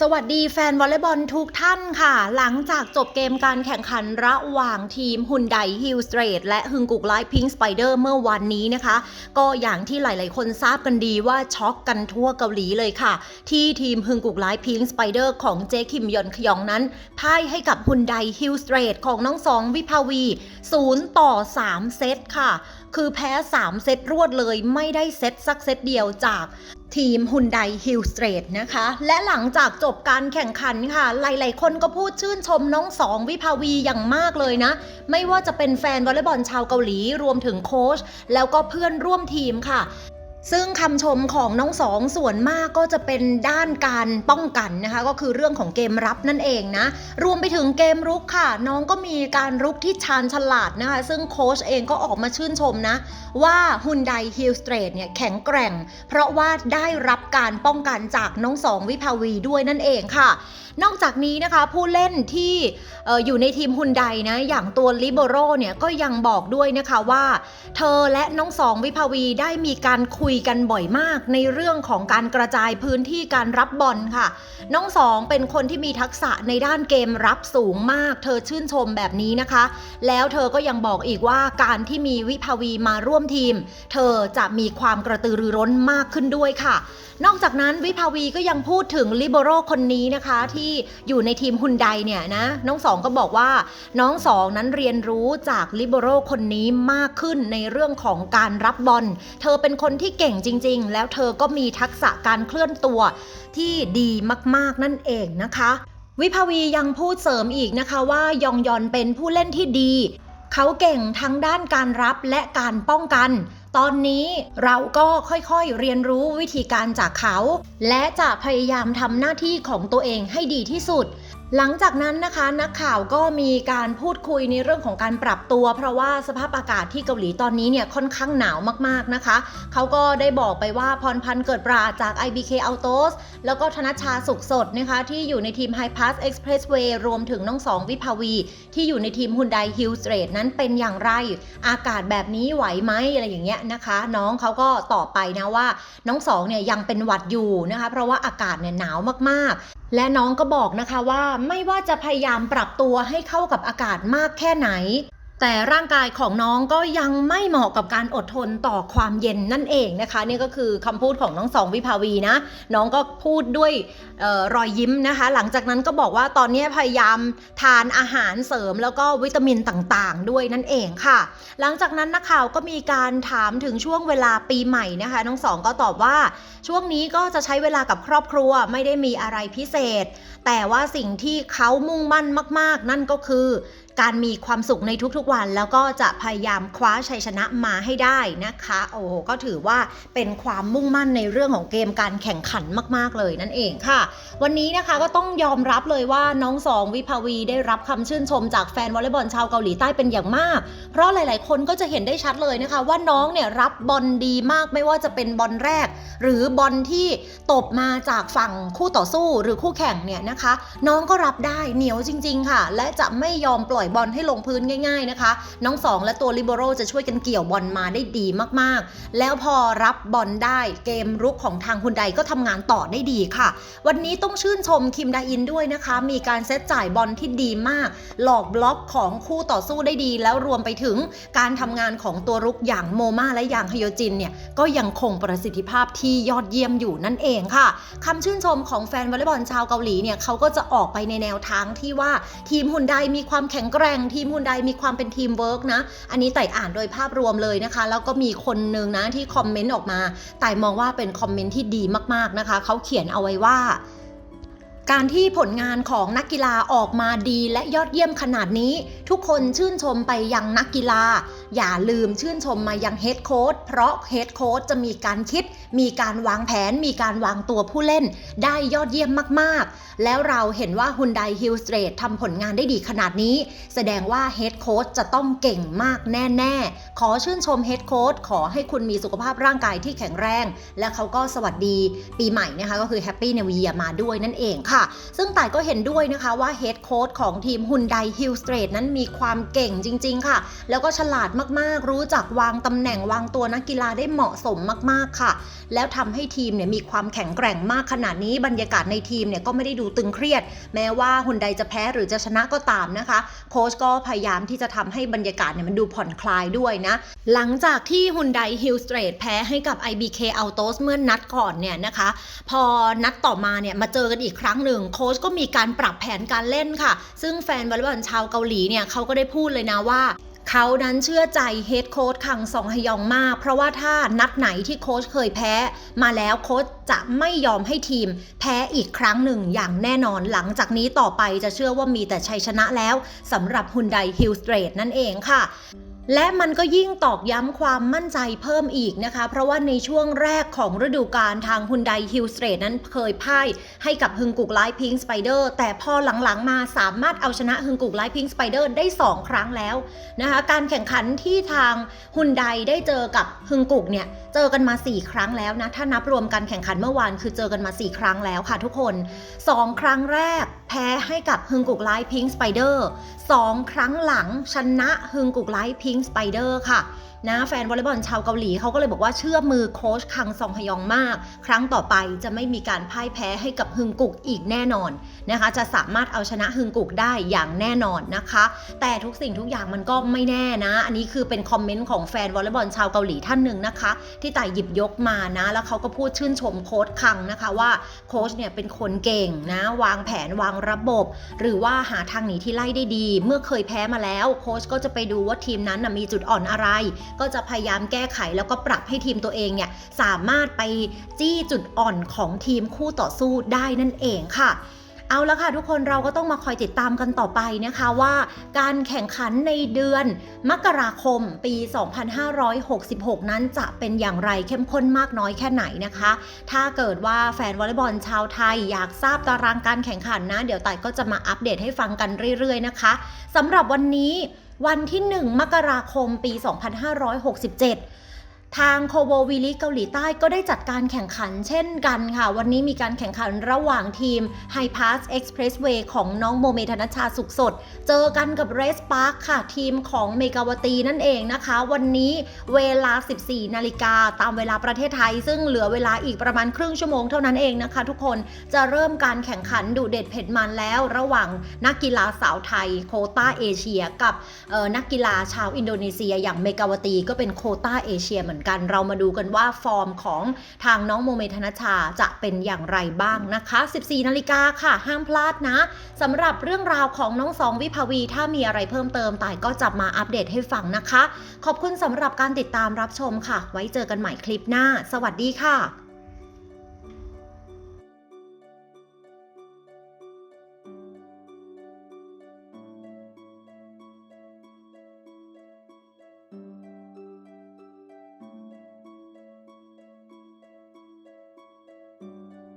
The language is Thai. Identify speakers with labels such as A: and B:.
A: สวัสดีแฟนวอลเลย์บอลทุกท่านค่ะ หลังจากจบเกมการแข่งขันระหว่างทีมฮุนไดฮิลสเตรทและฮึงกุกไลพิงสไปเดอร์เมื่อวันนี้นะคะ ก็อย่างที่หลาย ๆ คนทราบกันดีว่าช็อกกันทั่วเกาหลีเลยค่ะ ที่ทีมฮึงกุกไลพิงสไปเดอร์ของเจคิมยอนขยองนั้นพ่ายให้กับฮุนไดฮิลสเตรทของน้องสองวิภาวี 0 ต่อ 3 เซตค่ะ คือแพ้ 3 เซตรวดเลยไม่ได้เซตสักเซตเดียวจาก ทีมฮุนไดฮิลสเตรทนะคะ และหลังจากจบการแข่งขันค่ะ หลาย ๆ คนก็พูดชื่นชมน้องสองวิภาวีอย่างมากเลยนะ ไม่ว่าจะเป็นแฟนวอลเลย์บอลชาวเกาหลีรวมถึงโค้ชแล้วก็เพื่อนร่วมทีมค่ะ ซึ่งคำชมของน้องสองส่วนมากก็จะเป็นด้านการป้องกันนะคะ ก็คือเรื่องของเกมรับนั่นเองนะรวมไปถึงเกมรุกค่ะ น้องก็มีการรุกที่ชาญฉลาดนะคะ ซึ่งโค้ชเองก็ออกมาชื่นชมนะ ว่าฮุนไดฮิลสเตรทเนี่ยแข็งแกร่ง เพราะว่าได้รับการป้องกันจากน้องสองวิภาวีด้วยนั่นเองค่ะ นอกจากนี้นะคะผู้เล่นที่อออยู่ในทีมฮุนไดนะอย่างตัวลิโบโรเนี่ยก็ยังบอกด้วยนะคะว่า เธอและน้องสองวิภาวีได้มีการคุยกันบ่อยมากในเรื่องของการกระจายพื้นที่การรับบอลค่ะ น้องสองเป็นคนที่มีทักษะในด้านเกมรับสูงมาก เธอชื่นชมแบบนี้นะคะ แล้วเธอก็ยังบอกอีกว่าการที่มีวิภาวีมาร่วมทีม เธอจะมีความกระตือรือร้นมากขึ้นด้วยค่ะ นอกจากนั้นวิภาวีก็ยังพูดถึงลิโบโรคนนี้นะคะที่อยู่ในทีมฮุนไดเนี่ยนะน้องสองก็บอกว่าน้องสองนั้นเรียนรู้จากลิโบโรคนนี้มากขึ้นในเรื่องของการรับบอล เธอเป็นคนที่เก่งจริง ๆ แล้วเธอก็มีทักษะการเคลื่อนตัวที่ดีมากๆนั่นเองนะคะ วิภาวียังพูดเสริมอีกนะคะว่ายองยอนเป็นผู้เล่นที่ดี เขาเก่งทั้งด้านการรับและการป้องกัน ตอนนี้เราก็ค่อยๆเรียนรู้วิธีการจากเขา และจะพยายามทำหน้าที่ของตัวเองให้ดีที่สุด หลังจากนั้นนะคะนักข่าวก็มีการพูดคุยในเรื่องของการปรับตัว เพราะว่าสภาพอากาศที่เกาหลีตอนนี้เนี่ยค่อนข้างหนาวมากๆนะคะเขาก็ได้บอกไปว่าพรพันธ์เกิดปราจาก IBK Autos แล้วก็ธนชาสุขสดนะคะที่อยู่ในทีม High Pass Expressway รวมถึงน้องสองวิภาวี ที่อยู่ในทีม Hyundai Hill s t r a t นั้นเป็นอย่างไร อากาศแบบนี้ไหวไหมอะไรอย่างเงี้ยนะคะ น้องเขาก็ตอบไปนะว่าน้องสองเนี่ยยังเป็นหวัดอยู่นะคะเพราะว่าอากาศเนี่ยหนาวมากๆและน้องก็บอกนะคะว่าไม่ว่าจะพยายามปรับตัวให้เข้ากับอากาศมากแค่ไหน แต่ร่างกายของน้องก็ยังไม่เหมาะกับการอดทนต่อความเย็นนั่นเองนะคะนี่ก็คือคำพูดของน้องสองวิภาวีนะ น้องก็พูดด้วยออรอยยิ้มนะคะ หลังจากนั้นก็บอกว่าตอนนี้พยายามทานอาหารเสริมแล้วก็วิตามินต่างๆ ด้วยนั่นเองค่ะ หลังจากนั้นนักข่าวก็มีการถามถึงช่วงเวลาปีใหม่นะคะ น้องสองก็ตอบว่าช่วงนี้ก็จะใช้เวลากับครอบครัวไม่ได้มีอะไรพิเศษ แต่ว่าสิ่งที่เขามุ่งมั่นมาก ๆ นั่นก็คือ การมีความสุขในทุกๆวัน แล้วก็จะพยายามคว้าชัยชนะมาให้ได้นะคะ โอ้โหก็ถือว่าเป็นความมุ่งมั่นในเรื่องของเกมการแข่งขันมาก ๆ เลยนั่นเองค่ะ วันนี้นะคะก็ต้องยอมรับเลยว่าน้องสองวิภาวีได้รับคำชื่นชมจากแฟนวอลเลย์บอลชาวเกาหลีใต้เป็นอย่างมาก เพราะหลาย ๆ คนก็จะเห็นได้ชัดเลยนะคะ ว่าน้องเนี่ยรับบอลดีมากไม่ว่าจะเป็นบอลแรก หรือบอลที่ตบมาจากฝั่งคู่ต่อสู้หรือคู่แข่งเนี่ยนะคะ น้องก็รับได้เหนียวจริง ๆ ค่ะ และจะไม่ยอมปล่อยบอลให้ลงพื้นง่าย ๆนะคะ น้องสองและตัวลิเบโรจะช่วยกันเกี่ยวบอลมาได้ดีมากๆ แล้วพอรับบอลได้เกมรุกของทางฮุนไดก็ทำงานต่อได้ดีค่ะ วันนี้ต้องชื่นชมคิมดาอินด้วยนะคะ มีการเซตจ่ายบอลที่ดีมาก หลอกบล็อกของคู่ต่อสู้ได้ดี แล้วรวมไปถึงการทำงานของตัวรุกอย่างโมมาและอย่างฮโยจินเนี่ยก็ยังคงประสิทธิภาพที่ยอดเยี่ยมอยู่นั่นเองค่ะคำชื่นชมของแฟนวอลเลย์บอลชาวเกาหลีเนี่ยเขาก็จะออกไปในแนวทางที่ว่าทีมฮุนไดมีความแข็งแกร่งทีมฮุนไดมีความเป็นทีมเวิร์กนะ อันนี้ไต่อ่านโดยภาพรวมเลยนะคะ แล้วก็มีคนนึงนะที่คอมเมนต์ออกมา ไต่มองว่าเป็นคอมเมนต์ที่ดีมากๆนะคะ เขาเขียนเอาไว้ว่าการที่ผลงานของนักกีฬาออกมาดีและยอดเยี่ยมขนาดนี้ ทุกคนชื่นชมไปยังนักกีฬา อย่าลืมชื่นชมมายังเฮดโค้ชเพราะเฮดโค้ชจะมีการคิด มีการวางแผน มีการวางตัวผู้เล่น ได้ยอดเยี่ยมมากๆ แล้วเราเห็นว่าฮุนไดฮิลสเตรททำผลงานได้ดีขนาดนี้ แสดงว่าเฮดโค้ชจะต้องเก่งมากแน่ ๆ ขอชื่นชมเฮดโค้ชขอให้คุณมีสุขภาพร่างกายที่แข็งแรง และเขาก็สวัสดีปีใหม่นะคะก็คือแฮปปี้เนวียมาด้วยนั่นเองค่ะ ซึ่งต่ายก็เห็นด้วยนะคะว่าเฮดโค้ชของทีมฮุนไดฮิลสเตรทนั้นมีความเก่งจริง ๆ ค่ะ แล้วก็ฉลาดมากๆ รู้จักวางตำแหน่งวางตัวนักกีฬาได้เหมาะสมมากๆค่ะ แล้วทำให้ทีมเนี่ยมีความแข็งแกร่งมากขนาดนี้บรรยากาศในทีมเนี่ยก็ไม่ได้ดูตึงเครียด แม้ว่าฮุนไดจะแพ้หรือจะชนะก็ตามนะคะ โค้ชก็พยายามที่จะทำให้บรรยากาศเนี่ยมันดูผ่อนคลายด้วยนะ หลังจากที่ฮุนไดฮิลสเตรทแพ้ให้กับ IBK Autos เมื่อนนัดก่อนเนี่ยนะคะ พอนัดต่อมาเนี่ยมาเจอกันอีกครั้งหนึ่งโค้ชก็มีการปรับแผนการเล่นค่ะ ซึ่งแฟนวอลเลย์บอลชาวเกาหลีเนี่ยเขาก็ได้พูดเลยนะว่า เขานั้นเชื่อใจเฮดโค้ชคังซองฮยองมาก เพราะว่าถ้านัดไหนที่โค้ชเคยแพ้ มาแล้วโค้ชจะไม่ยอมให้ทีม แพ้อีกครั้งหนึ่งอย่างแน่นอนหลังจากนี้ต่อไปจะเชื่อว่ามีแต่ชัยชนะแล้วสำหรับฮุนไดฮิลสเตรทนั่นเองค่ะ และมันก็ยิ่งตอกย้ำความมั่นใจเพิ่มอีกนะคะ เพราะว่าในช่วงแรกของฤดูกาลทางฮุนไดฮิลสเตรทนั้นเคยพ่ายให้กับฮึงกุกไลท์พิงสไปเดอร์แต่พอหลังๆมาสามารถเอาชนะฮึงกุกไลท์พิงสไปเดอร์ได้ 2 ครั้งแล้วนะคะการแข่งขันที่ทางฮุนไดได้เจอกับฮึงกุกเนี่ยเจอกันมา 4 ครั้งแล้วนะ ถ้านับรวมการแข่งขันเมื่อวานคือเจอกันมา 4 ครั้งแล้วค่ะทุกคน 2 ครั้งแรกแพ้ให้กับฮึงกุกไลพิงสไปเดอร์สองครั้งหลังชนะฮึงกุกไลพิงสไปเดอร์ค่ะ นะแฟนวอลเลย์บอลชาวเกาหลีเขาก็เลยบอกว่าเชื่อมือโค้ชคังซองฮยองมาก ครั้งต่อไปจะไม่มีการพ่ายแพ้ให้กับฮึงกุกอีกแน่นอนนะคะ จะสามารถเอาชนะฮึงกุกได้อย่างแน่นอนนะคะ แต่ทุกสิ่งทุกอย่างมันก็ไม่แน่นะ อันนี้คือเป็นคอมเมนต์ของแฟนวอลเลย์บอลชาวเกาหลีท่านหนึ่งนะคะ ที่ต่ายหยิบยกมานะ แล้วเขาก็พูดชื่นชมโค้ชคังนะคะว่าโค้ชเนี่ยเป็นคนเก่งนะ วางแผนวางระบบ หรือว่าหาทางหนีที่ไล่ได้ดี เมื่อเคยแพ้มาแล้ว โค้ชก็จะไปดูว่าทีมนั้นนะมีจุดอ่อนอะไรก็จะพยายามแก้ไขแล้วก็ปรับให้ทีมตัวเองเนี่ยสามารถไปจี้จุดอ่อนของทีมคู่ต่อสู้ได้นั่นเองค่ะเอาละค่ะทุกคนเราก็ต้องมาคอยติดตามกันต่อไปนะคะว่า การแข่งขันในเดือนมกราคมปี 2566 นั้นจะเป็นอย่างไรเข้มข้นมากน้อยแค่ไหนนะคะ ถ้าเกิดว่าแฟนวอลเลย์บอลชาวไทยอยากทราบตารางการแข่งขันนะ เดี๋ยวไต่ก็จะมาอัปเดตให้ฟังกันเรื่อยๆนะคะสำหรับวันนี้ วันที่ 1 มกราคมปี 2567 ทางโคโบวิลิเกาหลีใต้ก็ได้จัดการแข่งขันเช่นกันค่ะ วันนี้มีการแข่งขันระหว่างทีม High Pass Expressway ของน้องโมเมธนชชาสุขสด เจอกันกับ Race Park ค่ะ ทีมของเมกาวตีนั่นเองนะคะ วันนี้เวลา 14 นาฬิกาตามเวลาประเทศไทย ซึ่งเหลือเวลาอีกประมาณครึ่งชั่วโมงเท่านั้นเองนะคะ ทุกคนจะเริ่มการแข่งขันดุเด็ดเผ็ดมันแล้ว ระหว่างนักกีฬาสาวไทยโคต้าเอเชีย กับออนักกีฬาชาวอินโดนีเซีย อย่างเมกาวตีก็เป็นโคต้าเอเชียเหมือนกัน เรามาดูกันว่าฟอร์มของทางน้องโมเมธนชาจะเป็นอย่างไรบ้างนะคะ 14 นาฬิกาค่ะ ห้ามพลาดนะสำหรับเรื่องราวของน้องสองวิภาวี ถ้ามีอะไรเพิ่มเติมต่ายก็จะมาอัปเดตให้ฟังนะคะ ขอบคุณสำหรับการติดตามรับชมค่ะ ไว้เจอกันใหม่คลิปหน้า สวัสดีค่ะ